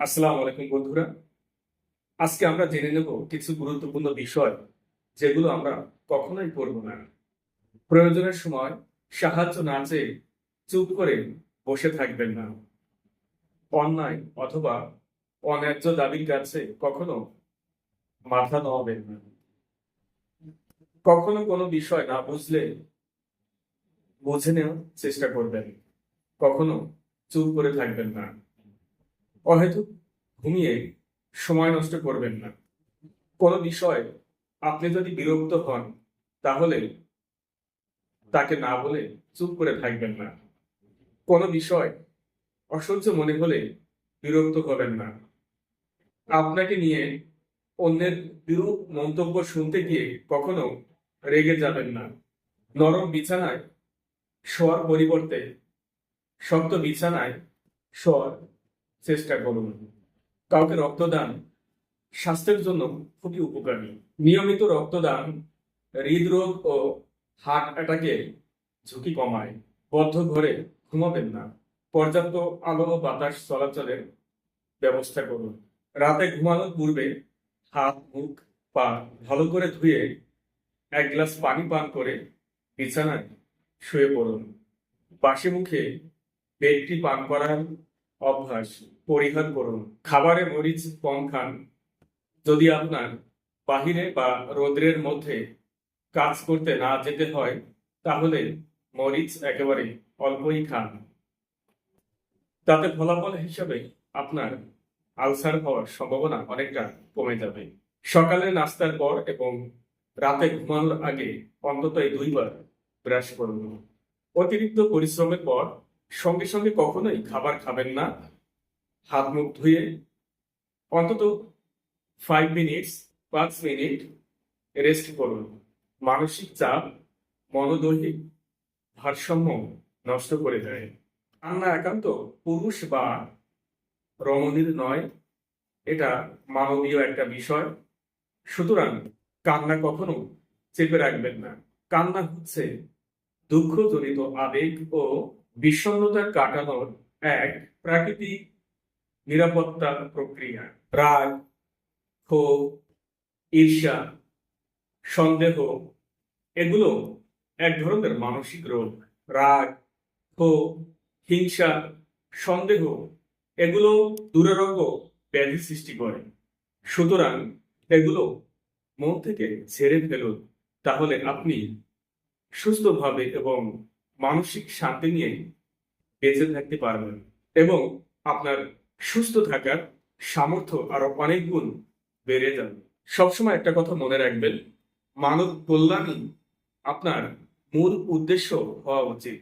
আসসালামু আলাইকুম বন্ধুরা। আজকে আমরা জেনে নেব কিছু গুরুত্বপূর্ণ বিষয় যেগুলো আমরা কখনোই করব না। প্রয়োজনের সময় সাহায্য না চেয়ে চুপ করে বসে থাকবেন না। অন্যায় অথবা অন্যায্য দাবির কাছে কখনো মাথা নোয়াবেন না। কখনো কোনো বিষয় না বুঝলে বুঝে নেওয়ার চেষ্টা করবেন। কখনো চুপ করে থাকবেন না। অহেতুক ঘুমিয়ে সময় নষ্ট করবেন না। কোনো বিষয় আপনি যদি বিরক্ত হন, তাহলে তাকে না বলে চুপ করে থাকবেন না। কোনো বিষয় অসহ্য মনে হলে বিরক্ত হবেন না। আপনাকে নিয়ে অন্যের বিরূপ মন্তব্য শুনতে গিয়ে কখনো রেগে যাবেন না। নরম বিছানায় শোয়ার পরিবর্তে শক্ত বিছানায় শোয়ার চেষ্টা করুন। কাউকে রক্তদান স্বাস্থ্যের জন্য খুবই উপকারী। নিয়মিত রক্তদান হৃদরোগ ও হার্ট অ্যাটাকে ঝুঁকি কমায়। বদ্ধ ঘরে ঘুমাবেন না। পর্যাপ্ত আলো ও বাতাস চলাচলের ব্যবস্থা করুন। রাতে ঘুমানোর পূর্বে হাত, মুখ, পা ভালো করে ধুয়ে এক গ্লাস পানি পান করে বিছানায় শুয়ে পড়ুন। বাসি মুখে বেডটি পান করার অভ্যাস, পরিহার করুন। খাবারে মরিচ কম খান। যদি আপনার বাহিরে বা রোদ্রের মধ্যে কাজ করতে না যেতে হয়, তাহলে মরিচ একেবারে অল্পই খান। তাতে ফলাফল হিসাবে আপনার আলসার হওয়ার সম্ভাবনা অনেকটা কমে যাবে। সকালে নাস্তার পর এবং রাতে ঘুমানোর আগে অন্তত দুইবার ব্রাশ করুন। অতিরিক্ত পরিশ্রমের পর সঙ্গে সঙ্গে কখনোই খাবার খাবেন না। হাত মুখ ধুয়ে অন্তত ফাইভ মিনিটস পাঁচ মিনিট রেস্ট করুন। মানসিক চাপ, মনোদৈহিক ভারসাম্য নষ্ট করে দেয়। কান্না একান্ত পুরুষ বা রমণীর নয়, এটা মানবীয় একটা বিষয়। সুতরাং কান্না কখনো চেপে রাখবেন না। কান্না হচ্ছে দুঃখজনিত আবেগ ও বিষণ্ণতা কাটানোর এক প্রাকৃতিক নিরাপত্তা প্রক্রিয়া, রাগ, ক্ষোভ, ঈর্ষা, সন্দেহ, এগুলো এক ধরনের মানসিক রোগ। রাগ, ক্ষোভ, হিংসা, সন্দেহ, এগুলো দুরারোগ্য ব্যাধি সৃষ্টি করে। সুতরাং এগুলো মন থেকে ছেড়ে ফেলুন, তাহলে আপনি সুস্থভাবে এবং মানসিক শান্তি নিয়ে বেঁচে থাকতে পারবেন এবং আপনার সুস্থ থাকার সামর্থ্য আরও অনেক গুণ বেড়ে যাবে। সবসময় একটা কথা মনে রাখবেন, মানব কল্যাণই আপনার মূল উদ্দেশ্য হওয়া উচিত।